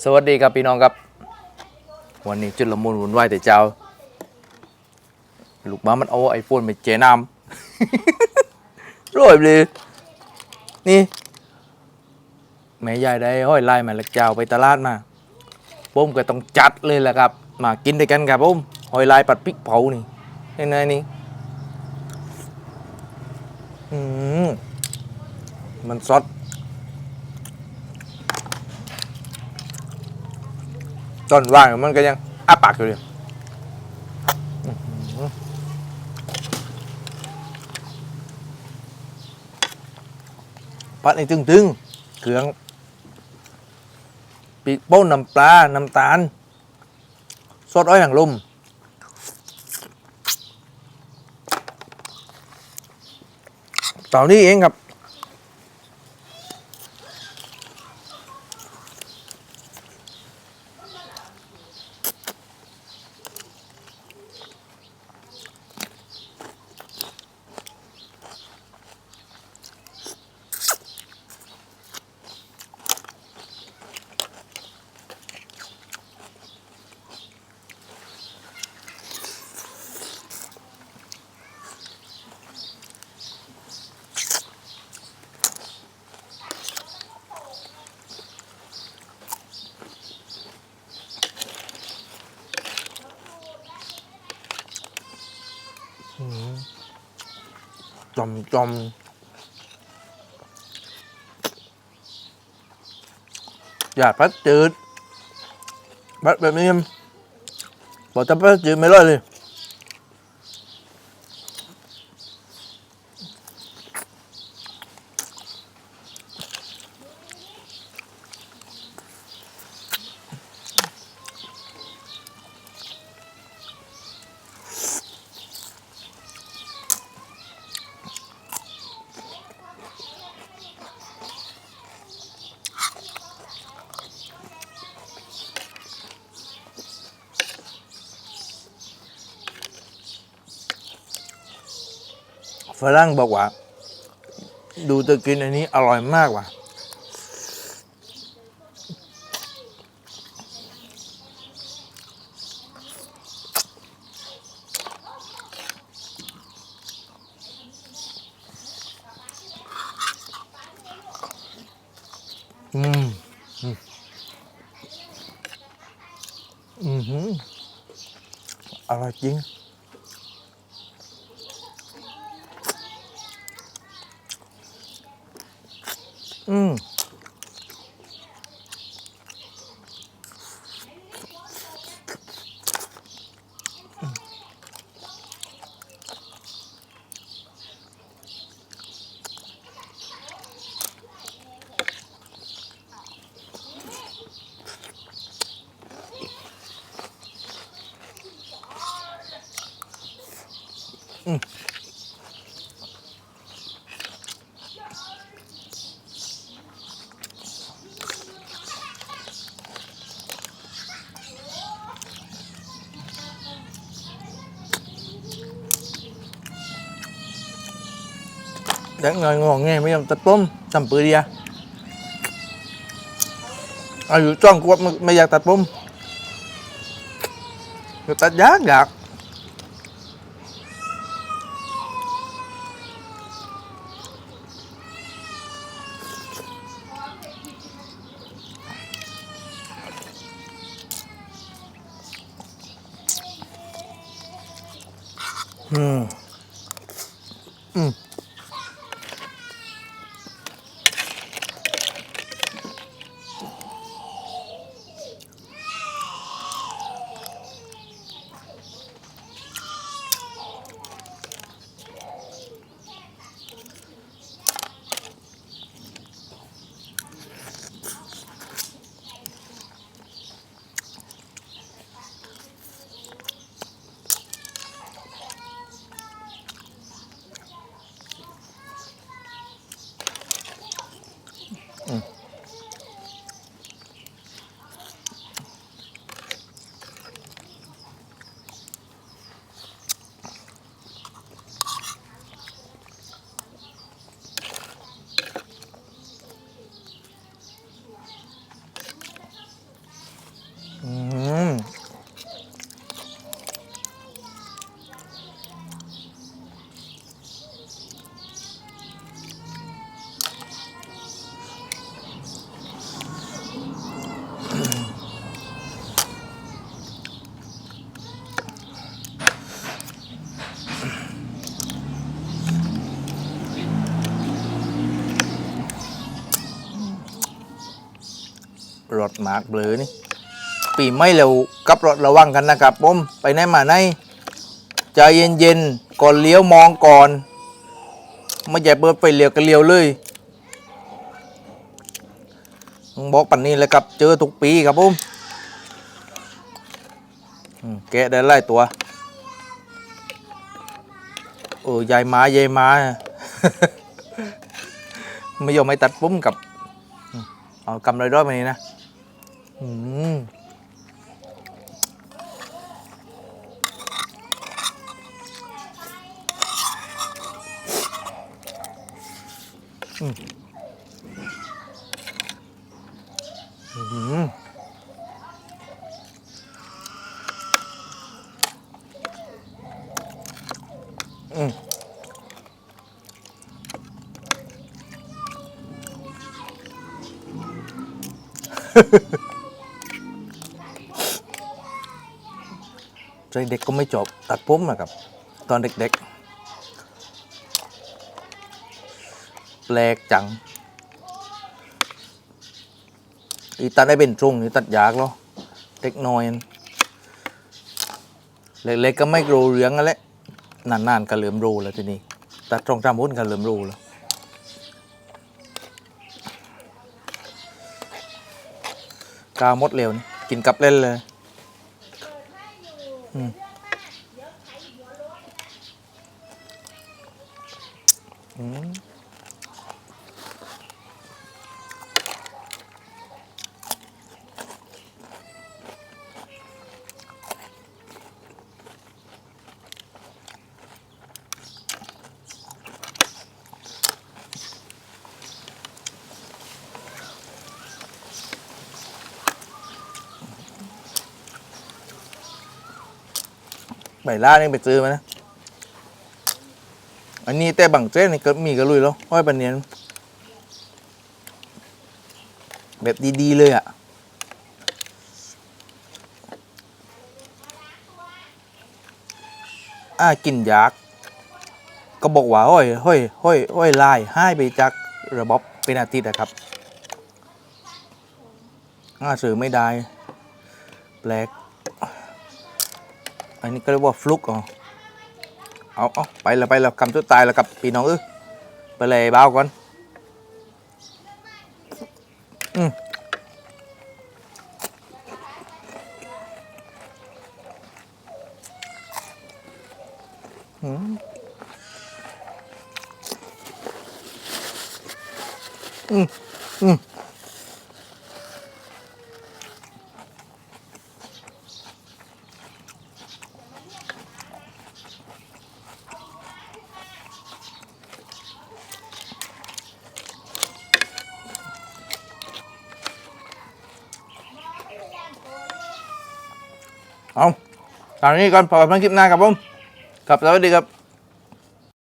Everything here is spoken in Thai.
สวัสดีครับพี่น้องครับ วันนี้จุดละมุนวุ่นวายแต่เจ้า ลูกบ้ามันเอาไอโฟนไปเจน้ำร่อยเลยนี่ แม่ยายได้ห้อยไล่มาแล้วเจ้าไปตลาดมาผมก็ต้องจัดเลยแหละครับ มากินด้วยกันครับผมห้อยไล่ปัดพริกเผานี่เห็นไหมนี่อืมมันซด ต้นว่างมันก็ยังอ้าปากอยู่เลยปัดในตึงๆเครื่องปีกโป้น้ำปลา น้ำตาลซอสอ้อยหางลมตอนนี้เองครับ อมจอมอย่าพัดจืดพัดแบบนี้บอกจะพัดจืดไม่รอดเลย ฝรั่งบอกว่า ดูจะกินอันนี้อร่อยมากว่ะ อืม อืมอือหืออร่อยจริง อืม เด็กงอยงอแงไม่ยอมตัดผมทำปืนเดียอายุจ้องกวบไม่ไม่อยากตัดผมก็ตัดยากอยากอืมอืม 嗯。 รถหมากเบลอนี่ปีไม่เร็วกับรถระวังกันนะครับผมไปไหนมาไหนใจเย็นๆก่อนเลี้ยวมองก่อนไม่ใช่เปิดไปเลี้ยวก็เลี้ยวเลยบอกปันนี้เลยครับเจอทุกปีครับผมอืมแกะได้ไล่ตัวโอ้ยายมายายมา ไม่ยอมไม่ตัดปุ้มกับ เอากำไรร้อยมานี่นะ อืมอื้อหือ ด็กก็ไม่จบตัดผมนะครับ ตอนเด็กๆ แปลกจัง อีตัดได้เป็นตรงนี่ตัดยากเหรอเล็กน้อยเล็กๆก็ไม่รูเหลืองกันแหละนานๆก็เหลือมรูแล้วทีนี้ตัดตรงจำพุ่นก็เหลือมรูแล้วกาวมดเร็วนี่กินกับเล่นเลย อื ใบล่านี่ไปซื้อมานะ อันนี้แต่บางเจ้นี่ก็มีกระลุยแล้วห้อยปันเนียนแบบดีๆเลยอะอ่ากินยากก็บอกว่าห้อยห้อยห้อยห้อยลายให้ไปจากระบบเป็นอาทิตย์นะครับอ่าสื่อไม่ได้ แปลก อันนี้ก็เรียกว่าฟลุกอ๋อเอาเอาไปล้วไปล้วกำจุดตายล้วกับพี่น้องเออไปเลยบ้าก่อนอืมอืมอืมอืม ตอนนี้ก่อนพอกันคลิปหน้าครับผมครับสวัสดีครับ